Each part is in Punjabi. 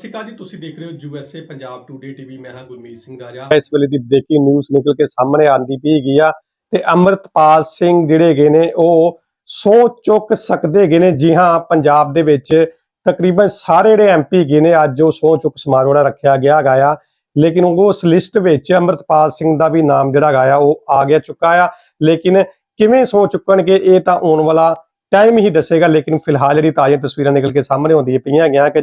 ਸ਼੍ਰੀ ਅਕਾਲ ਜੀ, ਤੁਸੀਂ ਦੇਖ ਰਹੇ ਹੋ ਯੂਐਸਏ ਪੰਜਾਬ ਟੂਡੇ ਟੀਵੀ ਮੈਂ ਹਾਂ ਗੁਰਮੀਤ ਸਿੰਘ ਰਾਜਾ। ਇਸ ਵੇਲੇ ਦੀ ਬ੍ਰੇਕਿੰਗ ਨਿਊਜ਼ ਨਿਕਲ ਕੇ ਸਾਹਮਣੇ ਆਂਦੀ ਪਈ ਗਈ ਆ ਤੇ ਅੰਮ੍ਰਿਤਪਾਲ ਸਿੰਘ ਜਿਹੜੇ ਹੈਗੇ ਨੇ, ਉਹ ਸੌ ਚੁੱਕ ਸਕਦੇ ਹੈਗੇ ਨੇ। ਜੀ ਹਾਂ, ਪੰਜਾਬ ਦੇ ਵਿੱਚ ਤਕਰੀਬਨ ਸਾਰੇ ਜਿਹੜੇ ਐਮਪੀ ਹੈਗੇ ਨੇ, ਅੱਜ ਉਹ ਸਹੁੰ ਚੁੱਕ ਸਮਾਰੋਹ ਜਿਹੜਾ ਰੱਖਿਆ ਗਿਆ ਹੈਗਾ ਆ। ਲੇਕਿਨ ਉਹ ਉਸ ਲਿਸਟ ਵਿੱਚ ਅੰਮ੍ਰਿਤਪਾਲ ਸਿੰਘ ਦਾ ਵੀ ਨਾਮ ਜਿਹੜਾ ਹੈਗਾ ਆ, ਉਹ ਆ ਗਿਆ ਚੁੱਕਾ ਆ। ਲੇਕਿਨ ਕਿਵੇਂ ਸਹੁੰ ਚੁੱਕਣਗੇ, ਇਹ ਤਾਂ ਆਉਣ ਵਾਲਾ ਟਾਈਮ ਹੀ ਦੱਸੇਗਾ। ਲੇਕਿਨ ਫਿਲਹਾਲ ਜਿਹੜੀ ਤਾਜ਼ੀਆਂ ਤਸਵੀਰਾਂ ਨਿਕਲ ਕੇ ਸਾਹਮਣੇ ਆਉਂਦੀਆਂ ਪਈਆਂ ਹੈਗੀਆਂ ਕਿ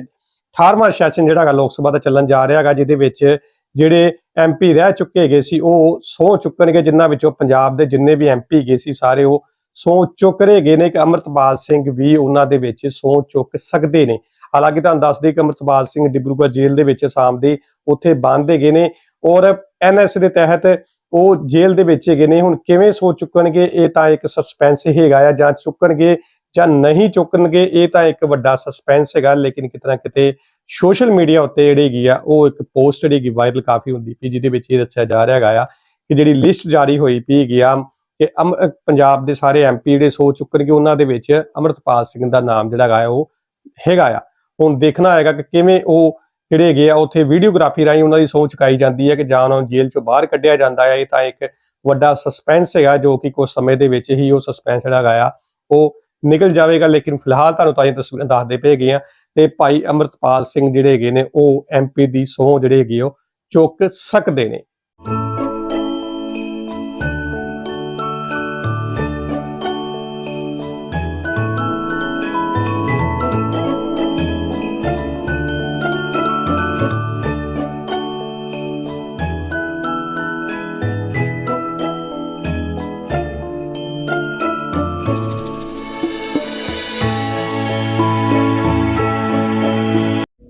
18ਵਾਂ ਸੈਸ਼ਨ ਜਿਹੜਾ ਹੈਗਾ ਲੋਕ ਸਭਾ ਦਾ ਚੱਲਣ ਜਾ ਰਿਹਾ ਹੈਗਾ, ਜਿਹਦੇ ਵਿੱਚ ਜਿਹੜੇ ਐਮਪੀ ਰਹਿ ਚੁੱਕੇ ਹੈਗੇ ਸੀ, ਉਹ ਸਹੁੰ ਚੁੱਕਣਗੇ, ਜਿਨ੍ਹਾਂ ਵਿੱਚੋਂ ਪੰਜਾਬ ਦੇ ਜਿੰਨੇ ਵੀ ਐਮਪੀ ਹੈਗੇ ਸੀ ਸਾਰੇ, ਉਹ ਸਹੁੰ ਚੁੱਕ ਰਹੇ ਗਏ ਨੇ। ਕਿ ਅੰਮ੍ਰਿਤਪਾਲ ਸਿੰਘ ਵੀ ਉਹਨਾਂ ਦੇ ਵਿੱਚ ਸਹੁੰ ਚੁੱਕ ਸਕਦੇ ਨੇ। ਹਾਲਾਂਕਿ ਤੁਹਾਨੂੰ ਦੱਸ ਦਈਏ ਕਿ ਅੰਮ੍ਰਿਤਪਾਲ ਸਿੰਘ ਡਿਬਰੂਗੜ੍ਹ ਜੇਲ੍ਹ ਦੇ ਵਿੱਚ ਅਸਾਮ ਦੇ ਉੱਥੇ ਬੰਦ ਗਏ ਨੇ ਔਰ ਐਨਐਸ ਦੇ ਤਹਿਤ ਉਹ ਜੇਲ੍ਹ ਦੇ ਵਿੱਚ ਹੈਗੇ ਨੇ। ਹੁਣ ਕਿਵੇਂ ਸਹੁੰ ਚੁੱਕਣਗੇ, ਇਹ ਤਾਂ ਇੱਕ ਸਸਪੈਂਸ ਹੈਗਾ ਆ, ਜਾਂ ਚੁੱਕਣਗੇ ਜਾਂ ਨਹੀਂ ਚੁੱਕਣਗੇ, ਇਹ ਤਾਂ ਇੱਕ ਵੱਡਾ ਸਸਪੈਂਸ ਹੈਗਾ, ਲੇਕਿਨ ਕਿਤਨਾ ਕਿਤੇ ਸੋਸ਼ਲ ਮੀਡੀਆ ਉੱਤੇ ਜਿਹੜੀ ਹੈਗੀ ਆ, ਉਹ ਇੱਕ ਪੋਸਟ ਜਿਹੜੀ ਹੈਗੀ ਵਾਇਰਲ ਕਾਫੀ ਹੁੰਦੀ ਪਈ, ਜਿਹਦੇ ਵਿੱਚ ਇਹ ਦੱਸਿਆ ਜਾ ਰਿਹਾ ਹੈਗਾ ਆ ਕਿ ਜਿਹੜੀ ਲਿਸਟ ਜਾਰੀ ਹੋਈ ਪਈ ਹੈਗੀ ਆ, ਕਿ ਪੰਜਾਬ ਦੇ ਸਾਰੇ ਐਮਪੀ ਜਿਹੜੇ ਸੋ ਚੁੱਕਣਗੇ, ਉਹਨਾਂ ਦੇ ਵਿੱਚ ਅਮਰਤਪਾਲ ਸਿੰਘ ਦਾ ਨਾਮ ਜਿਹੜਾ ਹੈਗਾ ਆ, ਉਹ ਹੈਗਾ ਆ। ਹੁਣ ਦੇਖਣਾ ਹੈਗਾ ਕਿ ਕਿਵੇਂ ਉਹ ਜਿਹੜੇ ਹੈਗੇ ਆ, ਉੱਥੇ ਵੀਡੀਓਗ੍ਰਾਫੀ ਰਾਹੀਂ ਉਹਨਾਂ ਦੀ ਸੋਚ ਚੁਕਾਈ ਜਾਂਦੀ ਹੈ ਕਿ ਜਾਂ ਉਹਨਾਂ ਨੂੰ ਜੇਲ੍ਹ ਚੋਂ ਬਾਹਰ ਕੱਢਿਆ ਜਾਂਦਾ ਹੈ ਇਹ ਤਾਂ ਇੱਕ ਵੱਡਾ ਸਸਪੈਂਸ ਹੈਗਾ, ਜੋ ਕਿ ਕੁਝ ਸਮੇਂ ਦੇ ਵਿੱਚ ਹੀ ਉਹ ਸਸਪੈਂਸ ਜਿਹੜਾ ਹੈਗਾ ਆ, ਉਹ ਨਿਕਲ ਜਾਵੇਗਾ, ਲੇਕਿਨ ਫਿਲਹਾਲ ਤੁਹਾਨੂੰ ਤਾਂ ਇਹ ਤਸਵੀਰਾਂ ਦੱਸਦੇ ਪਏ ਗਏ ਆ ਤੇ ਭਾਈ ਅਮਰਤਪਾਲ ਸਿੰਘ ਜਿਹੜੇ ਹੈਗੇ ਨੇ, ਉਹ ਐਮਪੀ ਦੀ ਸਹੁੰ ਜਿਹੜੇ ਹੈਗੇ ਉਹ ਚੁੱਕ ਸਕਦੇ ਨੇ।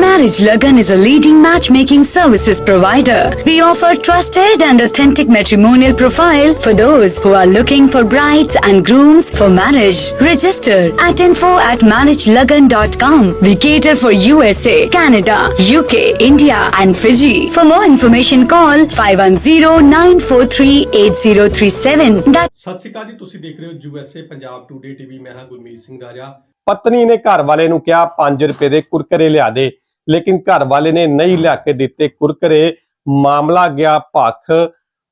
Marriage Lagan is a leading matchmaking services provider. We offer trusted and authentic matrimonial profile for those who are looking for brides and grooms for marriage. Register at info at marriagelagan.com. We cater for USA, Canada, UK, India and Fiji. For more information call 510-943-8037. That ਸਤਿ ਸ਼੍ਰੀ ਅਕਾਲ ਜੀ ਤੁਸੀਂ ਦੇਖ ਰਹੇ ਹੋ ਯੂਐਸਏ ਪੰਜਾਬ ਟੂਡੇ ਟੀਵੀ ਮੈਂ ਹਾਂ ਗੁਰਮੀਤ ਸਿੰਘ ਰਾਜਾ ਪਤਨੀ ਨੇ ਘਰ ਵਾਲੇ ਨੂੰ ਕਿਹਾ 5 ਰੁਪਏ ਦੇ ਕੁਰਕਰੇ ਲਿਆ ਦੇ ਲੇਕਿਨ ਘਰ ਵਾਲੇ ਨੇ ਨਹੀਂ ਲਿਆ ਕੇ ਦਿੱਤੇ ਕੁਰਕਰੇ। ਮਾਮਲਾ ਗਿਆ ਭੱਖ,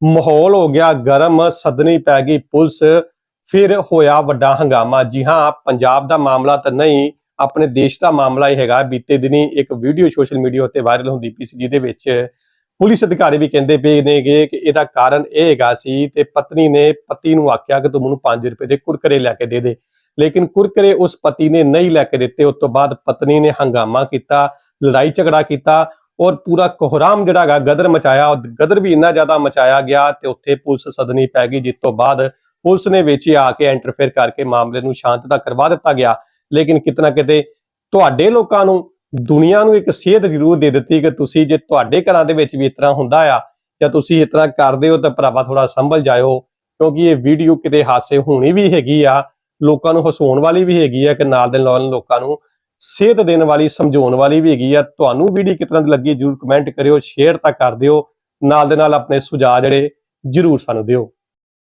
ਮਾਹੌਲ ਹੋ ਗਿਆ ਗਰਮ ਸਦਨੀ ਪੈ ਗਈ ਪੁਲਿਸ। ਫਿਰ ਹੋਇਆ ਵੱਡਾ ਹੰਗਾਮਾ। ਜੀ ਹਾਂ, ਪੰਜਾਬ ਦਾ ਮਾਮਲਾ ਤਾਂ ਨਹੀਂ, ਆਪਣੇ ਦੇਸ਼ ਦਾ ਮਾਮਲਾ ਹੀ ਹੈਗਾ। ਬੀਤੇ ਦਿਨੀ ਇੱਕ ਵੀਡੀਓ ਸੋਸ਼ਲ ਮੀਡੀਆ ਉੱਤੇ ਵਾਇਰਲ ਹੁੰਦੀ ਪਈ ਸੀ, ਜਿਹਦੇ ਵਿੱਚ ਪੁਲਿਸ ਅਧਿਕਾਰੀ ਵੀ ਕਹਿੰਦੇ ਪਏ ਨੇਗੇ ਕਿ ਇਹਦਾ ਕਾਰਨ ਇਹ ਹੈਗਾ ਸੀ ਤੇ ਪਤਨੀ ਨੇ ਪਤੀ ਨੂੰ ਆਖਿਆ ਕਿ ਤੂੰ ਮੈਨੂੰ 5 ਰੁਪਏ ਦੇ ਕੁਰਕਰੇ ਲੈ ਕੇ ਦੇ ਦੇ। ਲੇਕਿਨ ਕੁਰਕਰੇ ਉਸ ਪਤੀ ਨੇ ਨਹੀਂ ਲੈ ਕੇ ਦਿੱਤੇ। ਉਸ ਤੋਂ ਬਾਅਦ ਪਤਨੀ ਨੇ ਹੰਗਾਮਾ ਕੀਤਾ। ਲੜਾਈ ਝਗੜਾ ਕੀਤਾ ਔਰ ਪੂਰਾ ਕੋਹਰਾਮ ਜਿਹੜਾ ਹੈਗਾ, ਗਦਰ ਮਚਾਇਆ ਔਰ ਗਦਰ ਵੀ ਇੰਨਾ ਜ਼ਿਆਦਾ ਮਚਾਇਆ ਗਿਆ ਤੇ ਉੱਥੇ ਪੁਲਿਸ ਸਦਨੀ ਪੈ ਗਈ, ਜਿਸ ਤੋਂ ਬਾਅਦ ਪੁਲਿਸ ਨੇ ਵਿੱਚ ਆ ਕੇ ਇੰਟਰਫੇਅਰ ਕਰਕੇ ਮਾਮਲੇ ਨੂੰ ਸ਼ਾਂਤ ਤਾਂ ਕਰਵਾ ਦਿੱਤਾ ਗਿਆ। ਲੇਕਿਨ ਕਿਤਨਾ ਕਿਤੇ ਤੁਹਾਡੇ ਲੋਕਾਂ ਨੂੰ, ਦੁਨੀਆ ਨੂੰ ਇੱਕ ਸੇਧ ਜ਼ਰੂਰ ਦੇ ਦਿੱਤੀ ਕਿ ਤੁਸੀਂ ਜੇ ਤੁਹਾਡੇ ਘਰਾਂ ਦੇ ਵਿੱਚ ਵੀ ਇਸ ਤਰ੍ਹਾਂ ਹੁੰਦਾ ਆ ਜਾਂ ਤੁਸੀਂ ਇਸ ਤਰ੍ਹਾਂ ਕਰਦੇ ਹੋ ਤਾਂ ਭਰਾਵਾ ਥੋੜਾ ਸੰਭਲ ਜਾਇਓ, ਕਿਉਂਕਿ ਇਹ ਵੀਡੀਓ ਕਿਤੇ ਹਾਸੇ ਹੋਣੀ ਵੀ ਹੈਗੀ ਆ, ਲੋਕਾਂ ਨੂੰ ਹਸਾਉਣ ਵਾਲੀ ਵੀ ਹੈਗੀ ਆ ਕਿ ਨਾਲ ਦੇ ਨਾਲ ਲੋਕਾਂ ਨੂੰ ਸੇਧ ਦੇਣ ਵਾਲੀ ਸਮਝਾਉਣ ਵਾਲੀ ਵੀ ਹੈਗੀ ਆ ਤੁਹਾਨੂੰ ਵੀਡੀਓ ਕਿਤਨਾ ਦੀ ਲੱਗੀ ਜਰੂਰ ਕਮੈਂਟ ਕਰਿਓ ਸ਼ੇਅਰ ਤਾਂ ਕਰ ਦਿਓ ਨਾਲ ਦੇ ਨਾਲ ਆਪਣੇ ਸੁਝਾਅ ਜਿਹੜੇ ਜਰੂਰ ਸਾਨੂੰ ਦਿਓ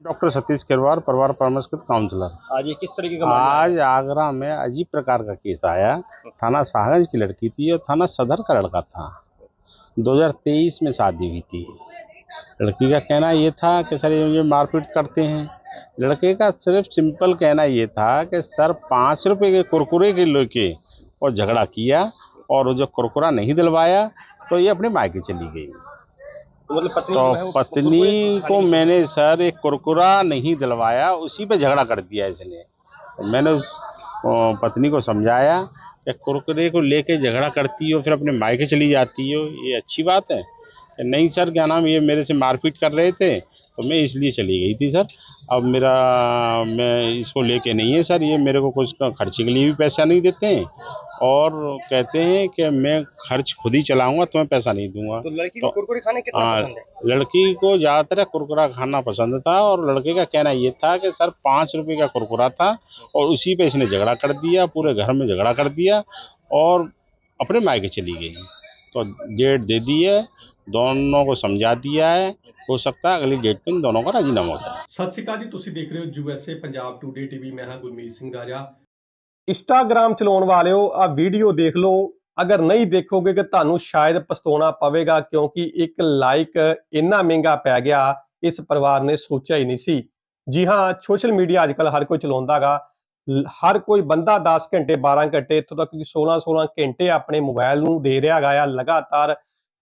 डॉक्टर सतीश केरवार परिवार परामर्शकृत काउंसलर आज ये किस तरीके का मामला है? आज आगरा में अजीब प्रकार का केस आया थाना शाहगंज की लड़की थी और थाना सदर का लड़का था 2023 में शादी हुई थी लड़की का कहना ये था कि सर ये मुझे मारपीट करते हैं लड़के का सिर्फ सिंपल कहना ये था कि सर पाँच रुपए के कुरकुरे के लेके और झगड़ा किया और वो जो कुरकुरा नहीं दिलवाया तो ये अपने मायके चली गई। तो मतलब पत्नी तो पत्नी को मैंने सर एक कुरकुरा नहीं दिलवाया उसी पे झगड़ा कर दिया इसने। तो मैंने पत्नी को समझाया कि कुरकुरे को लेके झगड़ा करती हो फिर अपने मायके चली जाती हो ये अच्छी बात है? नहीं सर क्या नाम ये मेरे से मारपीट कर रहे थे तो मैं इसलिए चली गई थी सर। अब मेरा मैं इसको लेके नहीं है सर ये मेरे को कुछ खर्चे के लिए भी पैसा नहीं देते हैं। और कहते हैं कि मैं खर्च खुद ही चलाऊंगा तुम्हें पैसा नहीं दूंगा तो लड़की को तो- कुरकुरे खाने कितना हाँ, पसंद है लड़की को ज़्यादातर कुरकुरा खाना पसंद था और लड़के का कहना ये था कि सर पाँच रुपए का कुरकुरा था और उसी पे इसने झगड़ा कर दिया पूरे घर में झगड़ा कर दिया और अपने मायके चली गई तो डेट दे दी है दोनों को समझा दिया है हो सकता है अगली डेट में इन दोनों का राजीनामा हो जाए ਸਤਿ ਸ਼੍ਰੀ ਅਕਾਲ ਜੀ ਤੁਸੀਂ ਦੇਖ ਰਹੇ ਹੋ ਯੂਐਸਏ ਪੰਜਾਬ ਟੂਡੇ ਟੀਵੀ ਮੈਂ ਹਾਂ ਗੁਰਮੀਤ ਸਿੰਘ ਰਾਜਾ ਇੰਸਟਾਗ੍ਰਾਮ ਚਲਾਉਣ ਵਾਲਿਓ ਆ ਵੀਡੀਓ ਦੇਖ ਲਓ। ਅਗਰ ਨਹੀਂ ਦੇਖੋਗੇ ਕਿ ਤੁਹਾਨੂੰ ਸ਼ਾਇਦ ਪਛਤਾਉਣਾ ਪਵੇਗਾ, ਕਿਉਂਕਿ ਇੱਕ ਲਾਈਕ ਇੰਨਾ ਮਹਿੰਗਾ ਪੈ ਗਿਆ, ਇਸ ਪਰਿਵਾਰ ਨੇ ਸੋਚਿਆ ਹੀ ਨਹੀਂ ਸੀ। ਜੀ ਹਾਂ ਸੋਸ਼ਲ ਮੀਡੀਆ ਅੱਜਕੱਲ ਹਰ ਕੋਈ ਚਲਾਉਂਦਾਗਾ ਹਰ ਕੋਈ ਬੰਦਾ 10 ਘੰਟੇ 12 ਘੰਟੇ, ਇੱਥੋਂ ਤੱਕ ਕਿ 16 16 ਘੰਟੇ ਆਪਣੇ ਮੋਬਾਈਲ ਨੂੰ ਦੇ ਰਿਹਾ ਹੈਗਾ ਆ, ਲਗਾਤਾਰ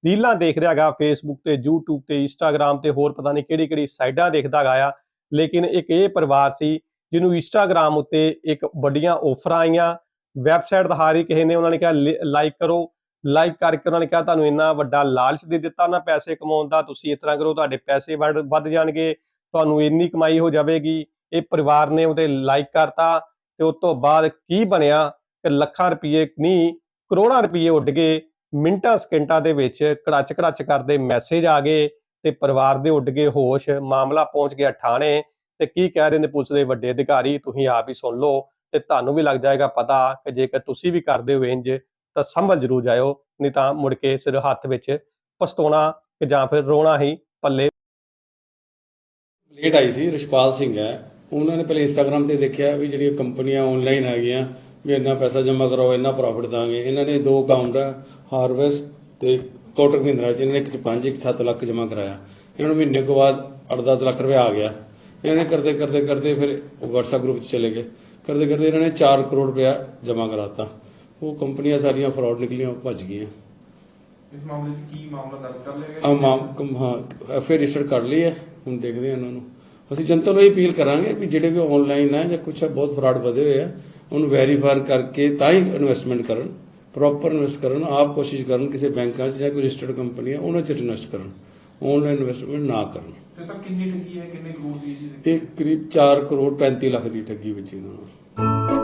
ਰੀਲਾਂ ਦੇਖ ਰਿਹਾ ਹੈਗਾ ਫੇਸਬੁੱਕ ਤੇ, YouTube ਤੇ ਇੰਸਟਾਗ੍ਰਾਮ ਤੇ, ਹੋਰ ਪਤਾ ਨਹੀਂ ਕਿਹੜੀ ਕਿਹੜੀ ਸਾਈਡਾਂ ਦੇਖਦਾ ਹੈਗਾ ਆ। ਲੇਕਿਨ ਇੱਕ ਇਹ ਪਰਿਵਾਰ ਸੀ ਜਿਹਨੂੰ ਇੰਸਟਾਗ੍ਰਾਮ ਉੱਤੇ ਇੱਕ ਵੱਡੀਆਂ ਆਫਰਾਂ ਆਈਆਂ। ਵੈਬਸਾਈਟ ਦਾ ਦਿਖਾ ਹੀ ਕਿਸੇ ਨੇ, ਉਹਨਾਂ ਨੇ ਕਿਹਾ ਲਾਈਕ ਕਰੋ। ਲਾਈਕ ਕਰਕੇ ਉਹਨਾਂ ਨੇ ਕਿਹਾ, ਤੁਹਾਨੂੰ ਇੰਨਾ ਵੱਡਾ ਲਾਲਚ ਦੇ ਦਿੱਤਾ ਨਾ ਪੈਸੇ ਕਮਾਉਣ ਦਾ, ਤੁਸੀਂ ਇਸ ਤਰ੍ਹਾਂ ਕਰੋ, ਤੁਹਾਡੇ ਪੈਸੇ ਵੱਧ ਵੱਧ ਜਾਣਗੇ, ਤੁਹਾਨੂੰ ਇੰਨੀ ਕਮਾਈ ਹੋ ਜਾਵੇਗੀ। ਇਹ ਪਰਿਵਾਰ ਨੇ ਉਹਦੇ ਲਾਈਕ ਕਰਤਾ ਤੇ ਉਸ ਤੋਂ ਬਾਅਦ ਕੀ ਬਣਿਆ? ਕਿ ਲੱਖਾਂ ਰੁਪਏ ਨਹੀਂ, ਕਰੋੜਾਂ ਰੁਪਏ ਉੱਡ ਗਏ। ਮਿੰਟਾਂ, ਸਕਿੰਟਾਂ ਦੇ ਵਿੱਚ ਕੜਾਚ ਕੜਾਚ ਕਰਦੇ ਮੈਸੇਜ ਆ ਗਏ ਤੇ ਪਰਿਵਾਰ ਦੇ ਉੱਡ ਗਏ ਹੋਸ਼। ਮਾਮਲਾ ਪਹੁੰਚ ਗਿਆ ਥਾਣੇ ਤੇ ਕੀ ਕਹਿ ਰਹੇ ਨੇ ਪੁਲਿਸ ਦੇ ਵੱਡੇ ਅਧਿਕਾਰੀ? ਤੁਸੀਂ ਆਪ ਹੀ ਸੁਣ ਲਓ ਤੇ ਤੁਹਾਨੂੰ ਵੀ ਲੱਗ ਜਾਏਗਾ ਪਤਾ ਕਿ ਜੇਕਰ ਤੁਸੀਂ ਵੀ ਕਰਦੇ ਹੋ ਇੰਜ, ਤਾਂ ਸੰਭਲ ਜ਼ਰੂਰ ਜਾਇਓ, ਨਹੀਂ ਤਾਂ ਮੁੜ ਕੇ ਸਿਰ ਹੱਥ ਵਿੱਚ ਪਛਤਾਉਣਾ ਕਿ ਜਾਂ ਫਿਰ ਰੋਣਾ ਹੀ ਪੱਲੇ। ਲੇਟ ਆਈ ਸੀ, ਰਿਸ਼ਪਾਲ ਸਿੰਘ ਹੈ। ਉਹਨਾਂ ਨੇ ਪਹਿਲੇ ਇੰਸਟਾਗ੍ਰam ਤੇ ਦੇਖਿਆ ਵੀ ਜਿਹੜੀਆਂ ਕੰਪਨੀਆਂ ਆਨਲਾਈਨ ਹੈਗੀਆਂ, ਵੀ ਇੰਨਾ ਪੈਸਾ ਜਮ੍ਹਾਂ ਕਰਾਓ, ਇੰਨਾ ਪ੍ਰੋਫਿਟ ਦਾਂਗੇ। ਇਹਨਾਂ ਨੇ ਦੋ ਅਕਾਊਂਟ ਹੈ ਹਾਰਵੈਸਟ ਤੇ ਕੋਟਕ ਮਹਿੰਦਰਾ ਚ ਨੇ 5 ਇੱਕ 7 ਲੱਖ ਜਮ੍ਹਾਂ ਕਰਾਇਆ। ਇਹਨਾਂ ਨੂੰ ਮਹੀਨੇ ਕੁ ਬਾਅਦ 8-10 ਲੱਖ ਰੁਪਏ ਆ ਗਿਆ। ਇਹਨਾਂ ਨੇ ਕਰਦੇ ਕਰਦੇ ਕਰਦੇ ਫਿਰ WhatsApp ਗਰੁੱਪ 'ਚ ਚਲੇ ਗਏ। ਕਰਦੇ ਕਰਦੇ ਇਹਨਾਂ ਨੇ 4 ਕਰੋੜ ਰੁਪਇਆ ਜਮ੍ਹਾਂ ਕਰਾਤਾ। ਉਹ ਕੰਪਨੀਆਂ ਸਾਰੀਆਂ ਫਰਾਡ ਨਿਕਲੀਆਂ ਉਹ ਭੱਜ ਗਈਆਂ। ਇਸ ਮਾਮਲੇ 'ਚ ਕੀ ਮਾਮਲਾ ਦਰਜ ਕਰ ਲਿਆ ਆ ਮਾਮ ਹਾਂ ਐਫ ਆਈ ਰਜਿਸਟਰ ਕਰ ਲਈ ਹੈ। ਹੁਣ ਦੇਖਦੇ ਹਾਂ ਇਹਨਾਂ ਨੂੰ। ਅਸੀਂ ਜਨਤਾ ਨੂੰ ਇਹ ਅਪੀਲ ਕਰਾਂਗੇ ਵੀ ਜਿਹੜੇ ਵੀ ਆਨਲਾਈਨ ਹੈ ਜਾਂ ਕੁਛ ਹੈ ਬਹੁਤ ਫਰਾਡ ਵਧੇ ਹੋਏ ਆ ਉਹਨੂੰ ਵੈਰੀਫਾਈ ਕਰਕੇ ਤਾਂ ਹੀ ਇਨਵੈਸਟਮੈਂਟ ਕਰਨ ਪ੍ਰੋਪਰ ਇਨਵੈਸਟ ਕਰਨ ਆਪ ਕੋਸ਼ਿਸ਼ ਕਰਨ ਕਿਸੇ ਬੈਂਕਾਂ 'ਚ ਜਾਂ ਕੋਈ ਰਜਿਸਟਰਡ ਕੰਪਨੀ ਹੈ ਉਹਨਾਂ 'ਚ ਇਨਵੈਸਟ ਕਰਨ। ਆਨਲਾਈਨ ਇਨਵੈਸਟਮੈਂਟ ਨਾ ਕਰਨ। ਤੇ ਸਰ ਕਿੰਨੀ ਠੱਗੀ ਹੈ ਕਿੰਨੇ ਕਰੋੜ ਦੀ ਜੀ? ਇਹ ਕਰੀਬ 4 ਕਰੋੜ 35 ਲੱਖ ਦੀ ਠੱਗੀ ਵਿੱਚ ਇਹਨਾਂ ਨੂੰ